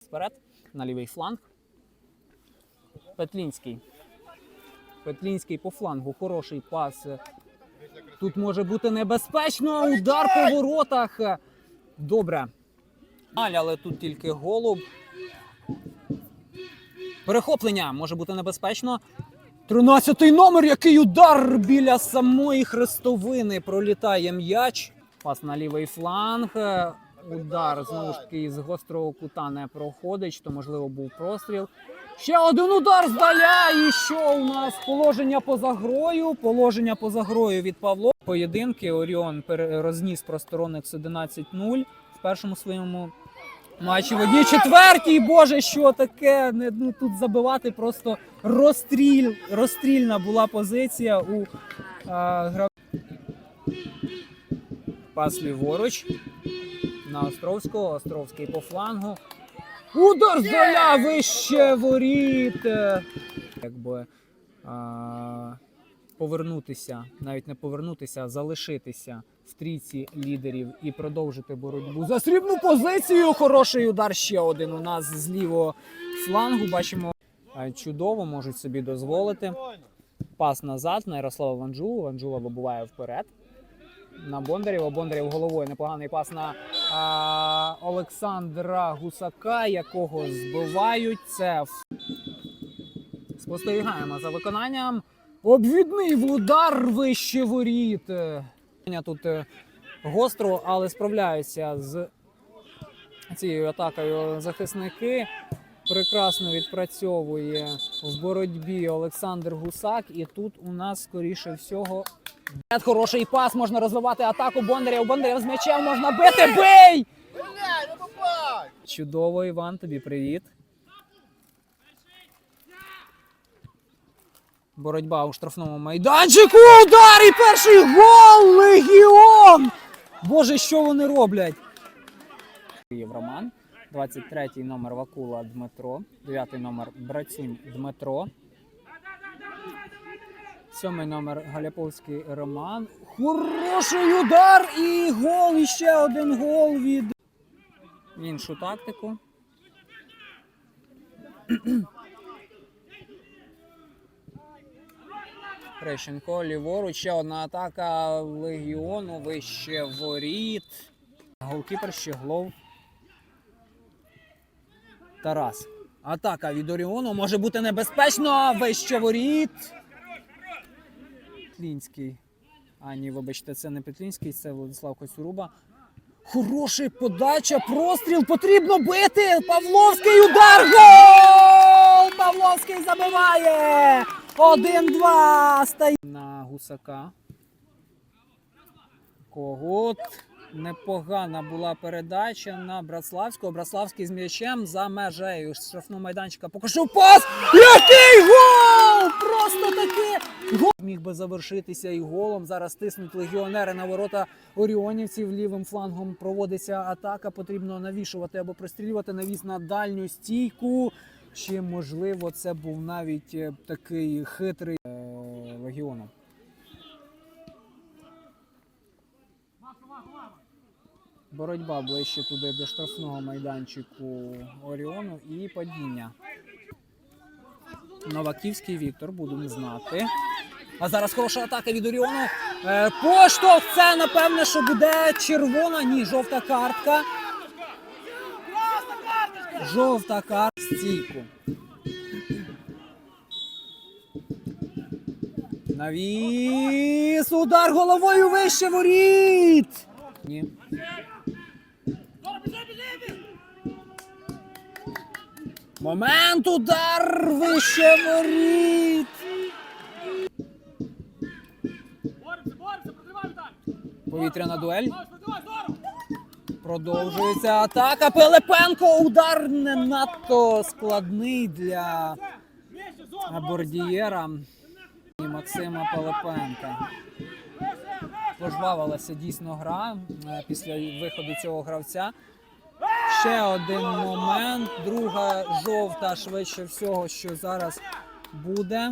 Вперед на лівий фланг. Петлінський. Петлінський по флангу. Хороший пас. Тут може бути небезпечно. Удар по воротах. Добре. Але тут тільки голуб. Перехоплення може бути небезпечно. 13-й номер, який удар біля самої хрестовини. Пролітає м'яч. Пас на лівий фланг. Удар знову ж таки з гострого кута не проходить, то можливо був простріл. Ще один удар здаля. І що у нас? Положення поза грою. Положення поза грою від Павло. Поєдинки Оріон розніс просторонець 11-0 в першому своєму матчі. В одній четвертій. Боже, що таке? Не, ну, тут забивати просто розстріль, розстрільна була позиція у а, гра... Пас ліворуч на Островського. Островський по флангу. Удар здаля вище воріт. Е, Якби а, повернутися, навіть не повернутися, а залишитися в трійці лідерів і продовжити боротьбу за срібну позицію. Хороший удар ще один у нас з лівого флангу. Бачимо, чудово можуть собі дозволити. Пас назад на Ярослава Ванджулу. Ванджула вибуває вперед. На Бондарєва. Бондарєв головою непоганий пас на а, Олександра Гусака, якого збивають. Це спостерігаємо за виконанням. Обвідний в удар вище воріт. Тут е, гостро, але справляються з цією атакою захисники. Прекрасно відпрацьовує в боротьбі Олександр Гусак. І тут у нас, скоріше всього, хороший пас. Можна розвивати атаку Бондарєв. Бондарєв з м'ячем можна бити. Бий! Чудово, Іван, тобі привіт. Боротьба у штрафному майданчику. Удар і перший гол! Легіон! Боже, що вони роблять? Євроман. 23-й номер Вакула Дмитро. 9-й номер Брацюнь Дмитро. Сьомий номер Галяповський Роман. Хороший удар і гол. І ще один гол від іншу тактику. Хрещенко ліворуч. Ще одна атака легіону. Вище воріт. Голкіпер Щеглов. Тарас. Атака від Оріону може бути небезпечно. Вище воріт. Петлінський. А, ні, вибачте, це не Петлінський, це Владислав Коцюруба. Хороший подача, простріл, потрібно бити. Павловський удар. Гол! Павловський забиває. 1-2. Стає на гусака. Когут. Непогана була передача на Братславського. Братславський з м'ячем за межею штрафного майданчика. Покажу пас. Який гол! Просто таки гол. Міг би завершитися і голом. Зараз тиснуть легіонери на ворота оріонівців. Лівим флангом проводиться атака. Потрібно навішувати або прострілювати навіс на дальню стійку. Чи можливо це був навіть е, такий хитрий е, легіоном. Боротьба ближче туди до штрафного майданчику Оріону і падіння. Новаківський Віктор, будемо знати. А зараз хороша атака від Оріону. Е, поштовх це, напевне, що буде червона. Ні, жовта картка. Жовта картка. Стійку. Навіс. Удар головою вище воріт. Ні. Момент удар вище воріт. Повітряна дуель. Продовжується атака. Пилипенко. Удар не надто складний для бордієра і Максима Пилипенка. Пожвавилася дійсно гра е, після виходу цього гравця. Ще один момент. Друга жовта швидше всього, що зараз буде.